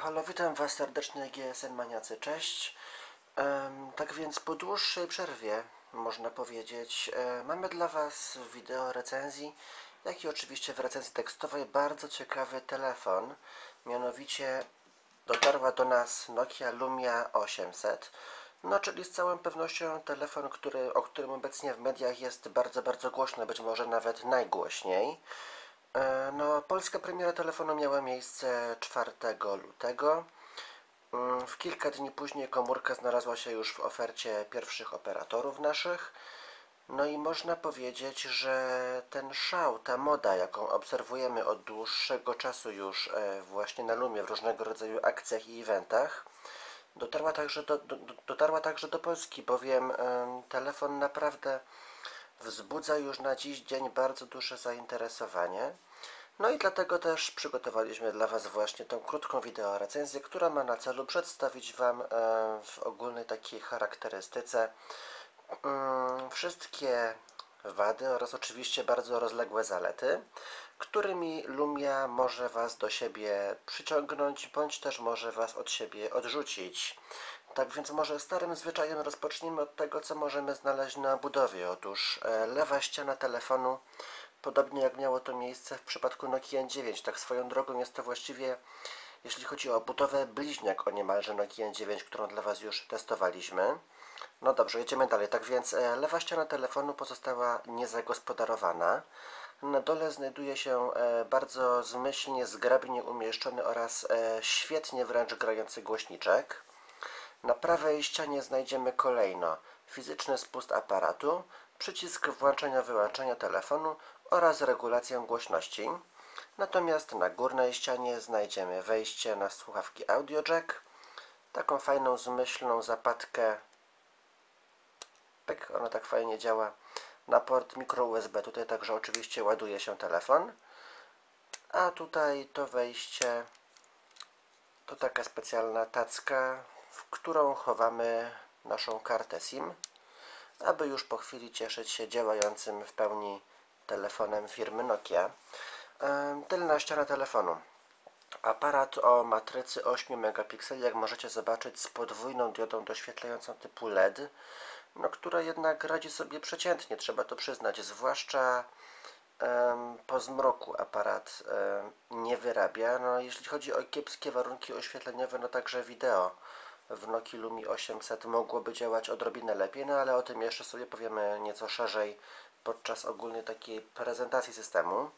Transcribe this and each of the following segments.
Halo, witam Was serdecznie GSN Maniacy, cześć. Tak więc po dłuższej przerwie, można powiedzieć, e, mamy dla Was wideo recenzji, jak i oczywiście w recenzji tekstowej bardzo ciekawy telefon. Mianowicie dotarła do nas Nokia Lumia 800. No, czyli z całą pewnością telefon, który, o którym obecnie w mediach jest bardzo, bardzo głośno, być może nawet najgłośniej. E, No, polska premiera telefonu miała miejsce 4 lutego. Mm, W kilka dni później komórka znalazła się już w ofercie pierwszych operatorów naszych. No i można powiedzieć, że ten szał, ta moda, jaką obserwujemy od dłuższego czasu już e, właśnie na Lumie w różnego rodzaju akcjach i eventach, dotarła także do, do, do- dotarła także do Polski, bowiem em, telefon naprawdę wzbudza już na dziś dzień bardzo duże zainteresowanie. No i dlatego też przygotowaliśmy dla Was właśnie tą krótką wideo recenzję, która ma na celu przedstawić Wam e, w ogólnej takiej charakterystyce mm, wszystkie wady oraz oczywiście bardzo rozległe zalety, którymi Lumia może Was do siebie przyciągnąć, bądź też może Was od siebie odrzucić. Tak więc może starym zwyczajem rozpocznijmy od tego, co możemy znaleźć na budowie. Otóż e, lewa ściana telefonu, podobnie jak miało to miejsce w przypadku Nokia N9, tak swoją drogą jest to właściwie, jeśli chodzi o budowę, bliźniak o niemalże Nokia N9, którą dla Was już testowaliśmy. No dobrze, jedziemy dalej. Tak więc e, lewa ściana telefonu pozostała niezagospodarowana. Na dole znajduje się e, bardzo zmyślnie, zgrabnie umieszczony oraz świetnie wręcz grający głośniczek. Na prawej ścianie znajdziemy kolejno fizyczny spust aparatu, przycisk włączenia-wyłączenia telefonu oraz regulację głośności. Natomiast na górnej ścianie znajdziemy wejście na słuchawki audio jack, taką fajną zmyślną zapadkę Pyk, ona tak fajnie działa na port micro USB. Tutaj także oczywiście ładuje się telefon. A tutaj to wejście to taka specjalna tacka, w którą chowamy naszą kartę SIM, aby już po chwili cieszyć się działającym w pełni telefonem firmy Nokia. Tylna ściana telefonu. Aparat o matrycy 8 megapikseli, jak możecie zobaczyć, z podwójną diodą doświetlającą typu LED, no, która jednak radzi sobie przeciętnie, trzeba to przyznać, zwłaszcza po zmroku aparat nie wyrabia. No, jeśli chodzi o kiepskie warunki oświetleniowe, no także wideo w Nokii Lumii 800 mogłoby działać odrobinę lepiej, no ale o tym jeszcze sobie powiemy nieco szerzej podczas ogólnej takiej prezentacji systemu.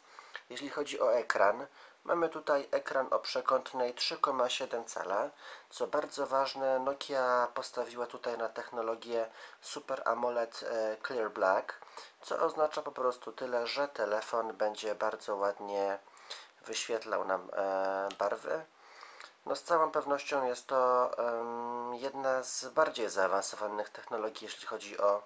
Jeśli chodzi o ekran, mamy tutaj ekran o przekątnej 3,7 cala. Co bardzo ważne, Nokia postawiła tutaj na technologię Super AMOLED e, Clear Black, co oznacza po prostu tyle, że telefon będzie bardzo ładnie wyświetlał nam e, barwy. No z całą pewnością jest to em, jedna z bardziej zaawansowanych technologii, jeśli chodzi o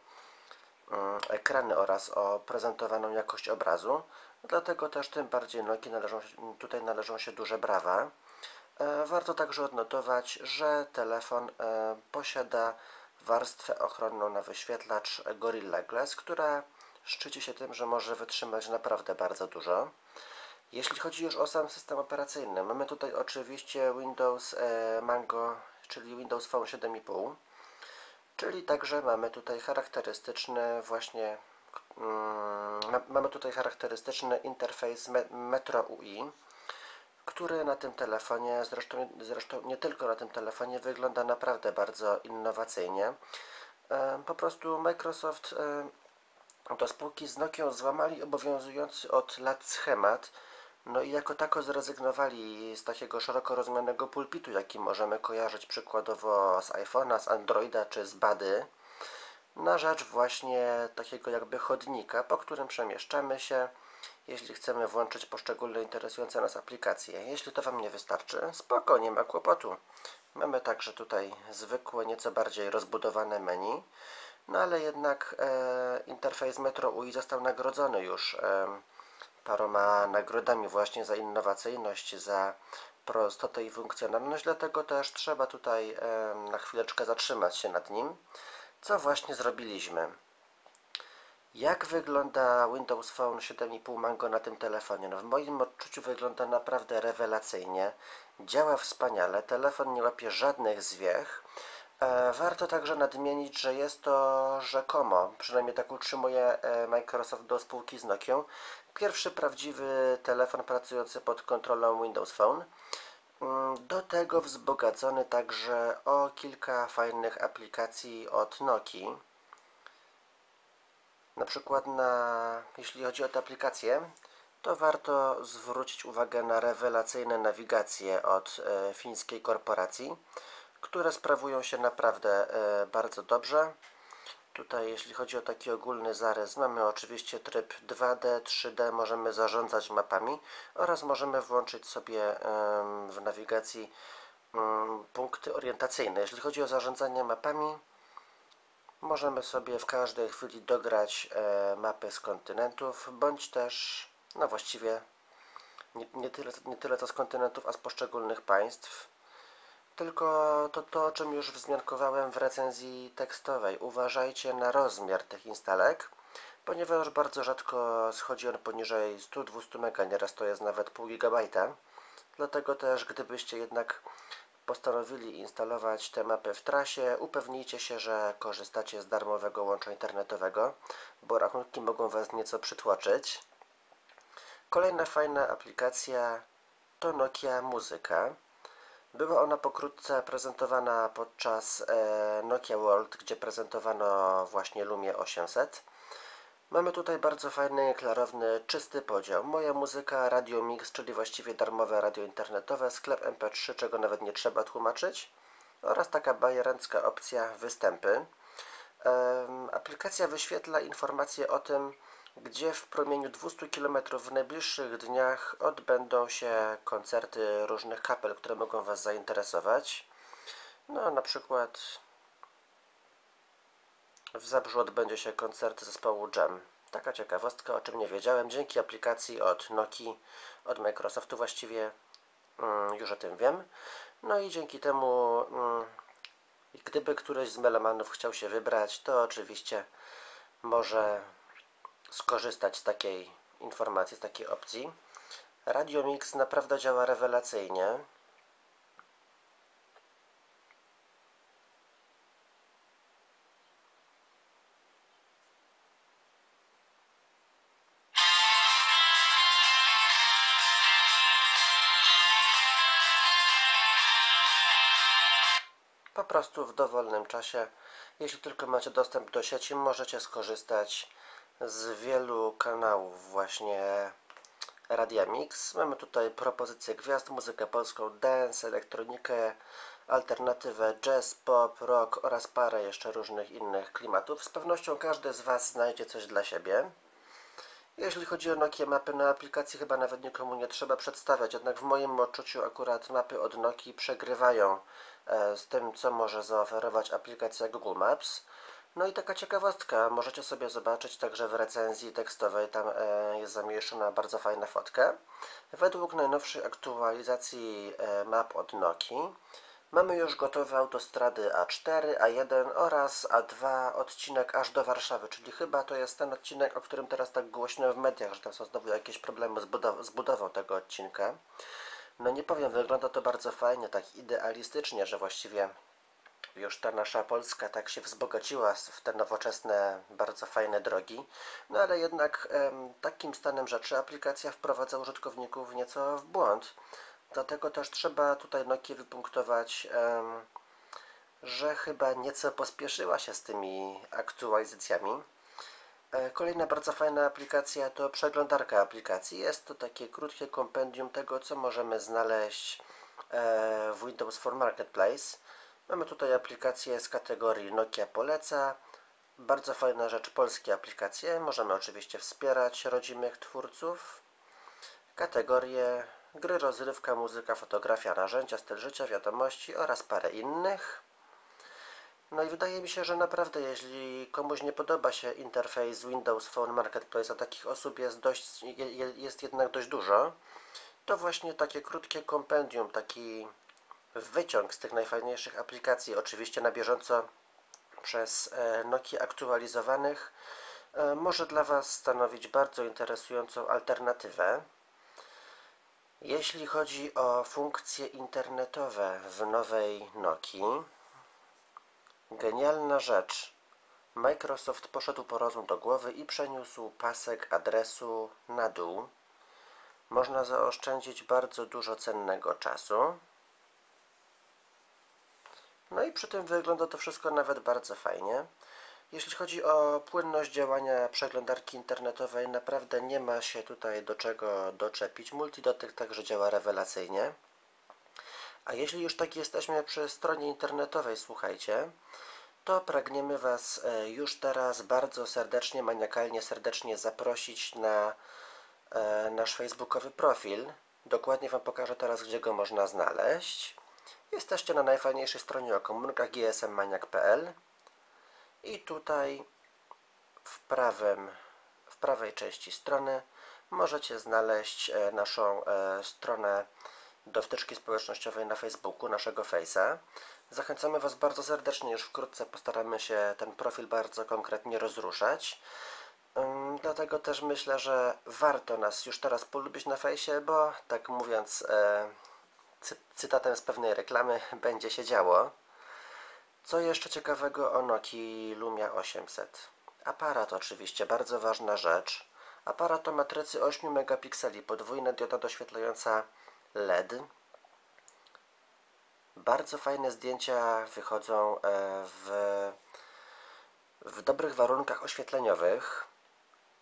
mm, ekrany oraz o prezentowaną jakość obrazu. Dlatego też tym bardziej Nokii należą, tutaj należą się duże brawa. E, Warto także odnotować, że telefon e, posiada warstwę ochronną na wyświetlacz Gorilla Glass, która szczyci się tym, że może wytrzymać naprawdę bardzo dużo. Jeśli chodzi już o sam system operacyjny, mamy tutaj oczywiście Windows e, Mango, czyli Windows Phone 7,5, czyli także mamy tutaj charakterystyczny właśnie mm, ma- mamy tutaj charakterystyczny interfejs me- Metro UI, który na tym telefonie, zresztą, zresztą nie tylko na tym telefonie, wygląda naprawdę bardzo innowacyjnie. E, Po prostu Microsoft e, do spółki z Nokią złamali obowiązujący od lat schemat, no i jako tako zrezygnowali z takiego szeroko rozumianego pulpitu, jaki możemy kojarzyć przykładowo z iPhone'a, z Androida czy z Bady, na rzecz właśnie takiego jakby chodnika, po którym przemieszczamy się, jeśli chcemy włączyć poszczególne interesujące nas aplikacje. Jeśli to Wam nie wystarczy, spoko, nie ma kłopotu. Mamy także tutaj zwykłe, nieco bardziej rozbudowane menu, no ale jednak e, interfejs Metro UI został nagrodzony już e, paroma nagrodami właśnie za innowacyjność, za prostotę i funkcjonalność, dlatego też trzeba tutaj na chwileczkę zatrzymać się nad nim, co właśnie zrobiliśmy. Jak wygląda Windows Phone 7,5 Mango na tym telefonie? No w moim odczuciu wygląda naprawdę rewelacyjnie. Działa wspaniale, telefon nie łapie żadnych zwiech. E, warto także nadmienić, że jest to rzekomo, przynajmniej tak utrzymuje e, Microsoft do spółki z Nokią, pierwszy prawdziwy telefon pracujący pod kontrolą Windows Phone. Mm, do tego wzbogacony także o kilka fajnych aplikacji od Nokii. Na przykład na, jeśli chodzi o te aplikacje, to warto zwrócić uwagę na rewelacyjne nawigacje od e, fińskiej korporacji, które sprawują się naprawdę e, bardzo dobrze. Tutaj jeśli chodzi o taki ogólny zarys, mamy oczywiście tryb 2D, 3D, możemy zarządzać mapami oraz możemy włączyć sobie w nawigacji punkty orientacyjne. Jeśli chodzi o zarządzanie mapami, możemy sobie w każdej chwili dograć e, mapy z kontynentów, bądź też, no właściwie nie, nie, tyle, nie tyle co z kontynentów, a z poszczególnych państw. Tylko to, to, o czym już wzmiankowałem w recenzji tekstowej. Uważajcie na rozmiar tych instalek, ponieważ bardzo rzadko schodzi on poniżej 100-200 MB, nieraz to jest nawet pół gigabajta. Dlatego też, gdybyście jednak postanowili instalować te mapy w trasie, upewnijcie się, że korzystacie z darmowego łącza internetowego, bo rachunki mogą Was nieco przytłoczyć. Kolejna fajna aplikacja to Nokia Muzyka. Była ona pokrótce prezentowana podczas e, Nokia World, gdzie prezentowano właśnie Lumie 800. Mamy tutaj bardzo fajny, klarowny, czysty podział. Moja muzyka, Radio Mix, czyli właściwie darmowe radio internetowe, sklep MP3, czego nawet nie trzeba tłumaczyć oraz taka bajerancka opcja występy. Aplikacja wyświetla informacje o tym, gdzie w promieniu 200 km w najbliższych dniach odbędą się koncerty różnych kapel, które mogą Was zainteresować. No, na przykład w Zabrzu odbędzie się koncert zespołu Jam. Taka ciekawostka, o czym nie wiedziałem. Dzięki aplikacji od Nokii, od Microsoftu właściwie mm, już o tym wiem. No i dzięki temu, mm, gdyby któryś z melomanów chciał się wybrać, to oczywiście może skorzystać z takiej informacji, z takiej opcji. Radio Mix naprawdę działa rewelacyjnie. Po prostu w dowolnym czasie, jeśli tylko macie dostęp do sieci, możecie skorzystać z wielu kanałów właśnie Radia Mix. Mamy tutaj propozycje gwiazd, muzykę polską, dance, elektronikę, alternatywę jazz, pop, rock oraz parę jeszcze różnych innych klimatów. Z pewnością każdy z Was znajdzie coś dla siebie. Jeśli chodzi o Nokia mapy na aplikacji, chyba nawet nikomu nie trzeba przedstawiać, jednak w moim odczuciu akurat mapy od Nokii przegrywają e, z tym, co może zaoferować aplikacja Google Maps. No i taka ciekawostka, możecie sobie zobaczyć także w recenzji tekstowej, tam e, jest zamieszczona bardzo fajna fotka. Według najnowszej aktualizacji e, map od Nokii mamy już gotowe autostrady A4, A1 oraz A2 odcinek aż do Warszawy, czyli chyba to jest ten odcinek, o którym teraz tak głośno w mediach, że tam są znowu jakieś problemy z, budow z budową tego odcinka. No nie powiem, wygląda to bardzo fajnie, tak idealistycznie, że właściwie już ta nasza Polska tak się wzbogaciła w te nowoczesne, bardzo fajne drogi, no ale jednak takim stanem rzeczy aplikacja wprowadza użytkowników nieco w błąd. Dlatego też trzeba tutaj Nokia wypunktować, że chyba nieco pospieszyła się z tymi aktualizacjami. E, kolejna bardzo fajna aplikacja to przeglądarka aplikacji. Jest to takie krótkie kompendium tego, co możemy znaleźć e, w Windows for Marketplace. Mamy tutaj aplikacje z kategorii Nokia Poleca. Bardzo fajna rzecz, polskie aplikacje. Możemy oczywiście wspierać rodzimych twórców. Kategorie gry, rozrywka, muzyka, fotografia, narzędzia, styl życia, wiadomości oraz parę innych. No i wydaje mi się, że naprawdę jeśli komuś nie podoba się interfejs Windows Phone Marketplace, a takich osób jest, dość, jest jednak dość dużo, to właśnie takie krótkie kompendium, taki wyciąg z tych najfajniejszych aplikacji, oczywiście na bieżąco przez e, Nokia aktualizowanych, e, może dla Was stanowić bardzo interesującą alternatywę. Jeśli chodzi o funkcje internetowe w nowej Nokii, genialna rzecz. Microsoft poszedł po rozum do głowy i przeniósł pasek adresu na dół. Można zaoszczędzić bardzo dużo cennego czasu. No i przy tym wygląda to wszystko nawet bardzo fajnie. Jeśli chodzi o płynność działania przeglądarki internetowej, naprawdę nie ma się tutaj do czego doczepić. Multidotyk także działa rewelacyjnie. A jeśli już tak jesteśmy przy stronie internetowej, słuchajcie, to pragniemy Was e, już teraz bardzo serdecznie, maniakalnie serdecznie zaprosić na e, nasz facebookowy profil. Dokładnie Wam pokażę teraz, gdzie go można znaleźć. Jesteście na najfajniejszej stronie o komórkach gsmmaniak.pl i tutaj w, prawym, w prawej części strony możecie znaleźć e, naszą e, stronę do wtyczki społecznościowej na Facebooku, naszego Face'a. Zachęcamy Was bardzo serdecznie, już wkrótce postaramy się ten profil bardzo konkretnie rozruszać. Dlatego też myślę, że warto nas już teraz polubić na fejsie, bo tak mówiąc e, cytatem z pewnej reklamy, będzie się działo. Co jeszcze ciekawego o Nokii Lumia 800? Aparat oczywiście, bardzo ważna rzecz. Aparat o matrycy 8 megapikseli, podwójna dioda doświetlająca LED. Bardzo fajne zdjęcia wychodzą e, w, w dobrych warunkach oświetleniowych.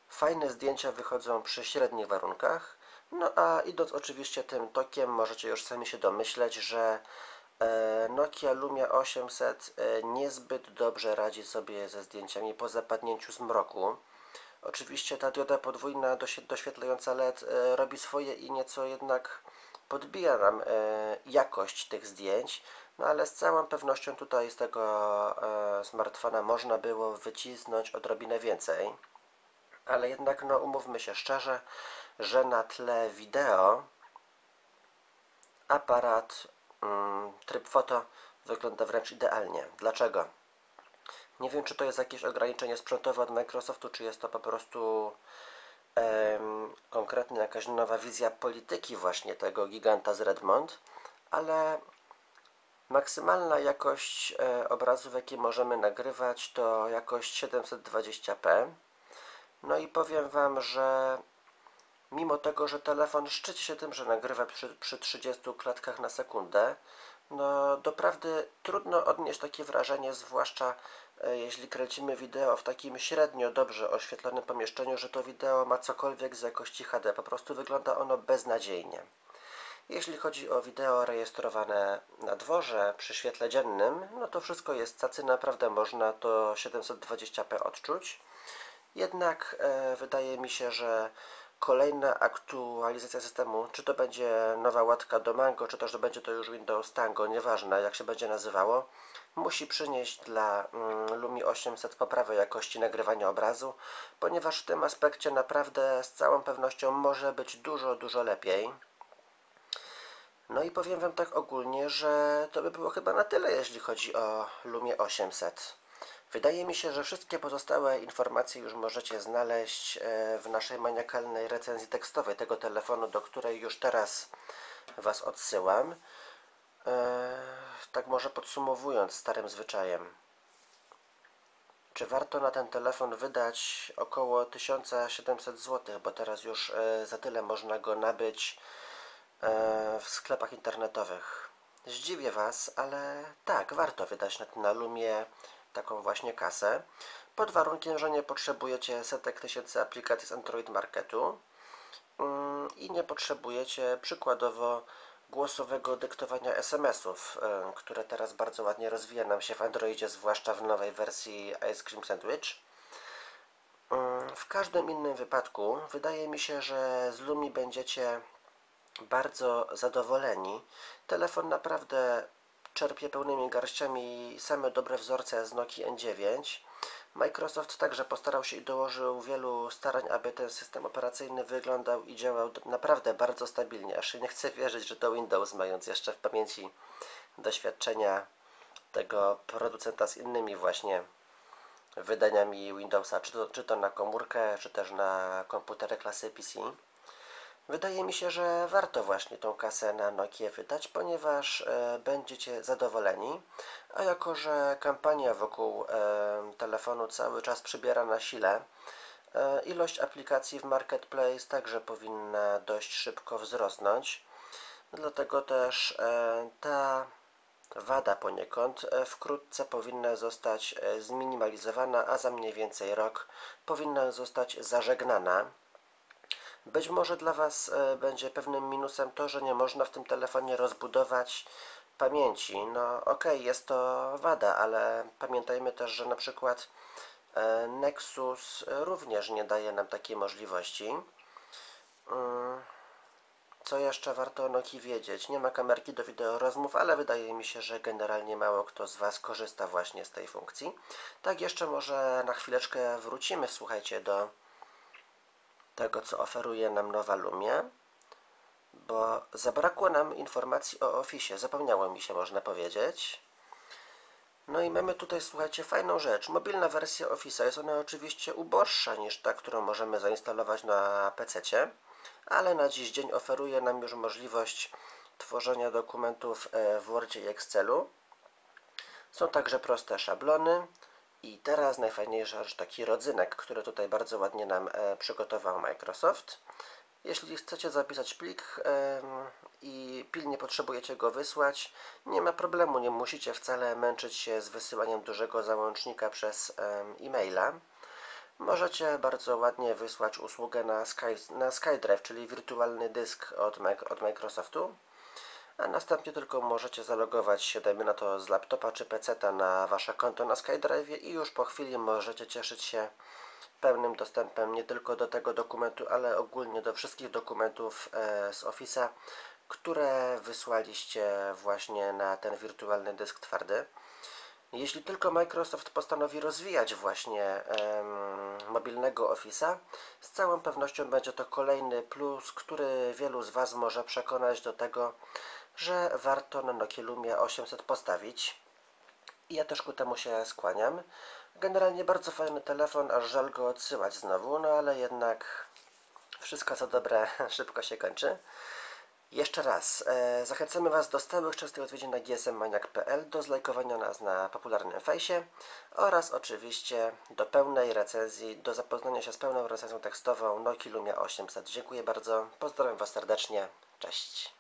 Fajne zdjęcia wychodzą przy średnich warunkach. No a idąc oczywiście tym tokiem, możecie już sami się domyśleć, że E, Nokia Lumia 800 e, niezbyt dobrze radzi sobie ze zdjęciami po zapadnięciu zmroku. Oczywiście ta dioda podwójna doświetlająca LED e, robi swoje i nieco jednak podbija nam jakość tych zdjęć, no ale z całą pewnością tutaj z tego smartfona można było wycisnąć odrobinę więcej. Ale jednak no umówmy się szczerze, że na tle wideo aparat Mm, tryb foto wygląda wręcz idealnie. Dlaczego? Nie wiem, czy to jest jakieś ograniczenie sprzętowe od Microsoftu, czy jest to po prostu um, konkretnie jakaś nowa wizja polityki właśnie tego giganta z Redmond, ale maksymalna jakość e, obrazów, jakie możemy nagrywać, to jakość 720p. No i powiem Wam, że mimo tego, że telefon szczyci się tym, że nagrywa przy, przy 30 klatkach na sekundę, no doprawdy trudno odnieść takie wrażenie, zwłaszcza e, jeśli kręcimy wideo w takim średnio dobrze oświetlonym pomieszczeniu, że to wideo ma cokolwiek z jakości HD. Po prostu wygląda ono beznadziejnie. Jeśli chodzi o wideo rejestrowane na dworze przy świetle dziennym, no to wszystko jest cacy, naprawdę można to 720p odczuć. Jednak e, wydaje mi się, że kolejna aktualizacja systemu, czy to będzie nowa łatka do Mango, czy też to będzie to już Windows Tango, nieważne jak się będzie nazywało, musi przynieść dla mm, Lumi 800 poprawę jakości nagrywania obrazu, ponieważ w tym aspekcie naprawdę z całą pewnością może być dużo, dużo lepiej. No i powiem Wam tak ogólnie, że to by było chyba na tyle, jeśli chodzi o Lumie 800. Wydaje mi się, że wszystkie pozostałe informacje już możecie znaleźć e, w naszej maniakalnej recenzji tekstowej tego telefonu, do której już teraz Was odsyłam. E, tak może podsumowując starym zwyczajem. Czy warto na ten telefon wydać około 1700 zł, bo teraz już e, za tyle można go nabyć w sklepach internetowych. Zdziwię Was, ale tak, warto wydać na, na Lumie taką właśnie kasę, pod warunkiem, że nie potrzebujecie setek tysięcy aplikacji z Android Marketu mm, i nie potrzebujecie przykładowo głosowego dyktowania SMS-ów, które teraz bardzo ładnie rozwija nam się w Androidzie, zwłaszcza w nowej wersji Ice Cream Sandwich. Mm, w każdym innym wypadku wydaje mi się, że z Lumi będziecie bardzo zadowoleni. Telefon naprawdę czerpie pełnymi garściami same dobre wzorce z Noki N9. Microsoft także postarał się i dołożył wielu starań, aby ten system operacyjny wyglądał i działał naprawdę bardzo stabilnie. Aż nie chcę wierzyć, że to Windows, mając jeszcze w pamięci doświadczenia tego producenta z innymi właśnie wydaniami Windowsa, czy to, czy to na komórkę, czy też na komputery klasy PC. Wydaje mi się, że warto właśnie tą kasę na Nokia wydać, ponieważ e, będziecie zadowoleni. A jako, że kampania wokół e, telefonu cały czas przybiera na sile, e, ilość aplikacji w Marketplace także powinna dość szybko wzrosnąć. Dlatego też ta wada poniekąd wkrótce powinna zostać zminimalizowana, a za mniej więcej rok powinna zostać zażegnana. Być może dla Was e, będzie pewnym minusem to, że nie można w tym telefonie rozbudować pamięci. No okej, jest to wada, ale pamiętajmy też, że na przykład e, Nexus również nie daje nam takiej możliwości. Mm, Co jeszcze warto o Nokii wiedzieć? Nie ma kamerki do wideo rozmów, ale wydaje mi się, że generalnie mało kto z Was korzysta właśnie z tej funkcji. Tak jeszcze może na chwileczkę wrócimy, słuchajcie, do tego, co oferuje nam nowa Lumia, bo zabrakło nam informacji o Office. Zapomniało mi się, można powiedzieć. No i mamy tutaj, słuchajcie, fajną rzecz. Mobilna wersja Office'a jest ona oczywiście uboższa niż ta, którą możemy zainstalować na PC, ale na dziś dzień oferuje nam już możliwość tworzenia dokumentów e, w Wordzie i Excelu. Są także proste szablony. I teraz najfajniejsza rzecz, taki rodzynek, który tutaj bardzo ładnie nam e, przygotował Microsoft. Jeśli chcecie zapisać plik i pilnie potrzebujecie go wysłać, nie ma problemu, nie musicie wcale męczyć się z wysyłaniem dużego załącznika przez em, e-maila. Możecie bardzo ładnie wysłać usługę na, Sky, na SkyDrive, czyli wirtualny dysk od, od Microsoftu a następnie tylko możecie zalogować się, dajmy na to z laptopa czy peceta na wasze konto na SkyDrive i już po chwili możecie cieszyć się pełnym dostępem nie tylko do tego dokumentu, ale ogólnie do wszystkich dokumentów e, z Office'a, które wysłaliście właśnie na ten wirtualny dysk twardy. Jeśli tylko Microsoft postanowi rozwijać właśnie em, mobilnego Office'a, z całą pewnością będzie to kolejny plus, który wielu z Was może przekonać do tego, że warto na Nokia Lumia 800 postawić. I ja też ku temu się skłaniam. Generalnie bardzo fajny telefon, aż żal go odsyłać znowu, no ale jednak wszystko co dobre szybko się kończy. Jeszcze raz, e, zachęcamy Was do stałych częstych odwiedzin na gsmmaniak.pl, do zlajkowania nas na popularnym fejsie oraz oczywiście do pełnej recenzji, do zapoznania się z pełną recenzją tekstową Nokia Lumia 800. Dziękuję bardzo, pozdrawiam Was serdecznie, cześć.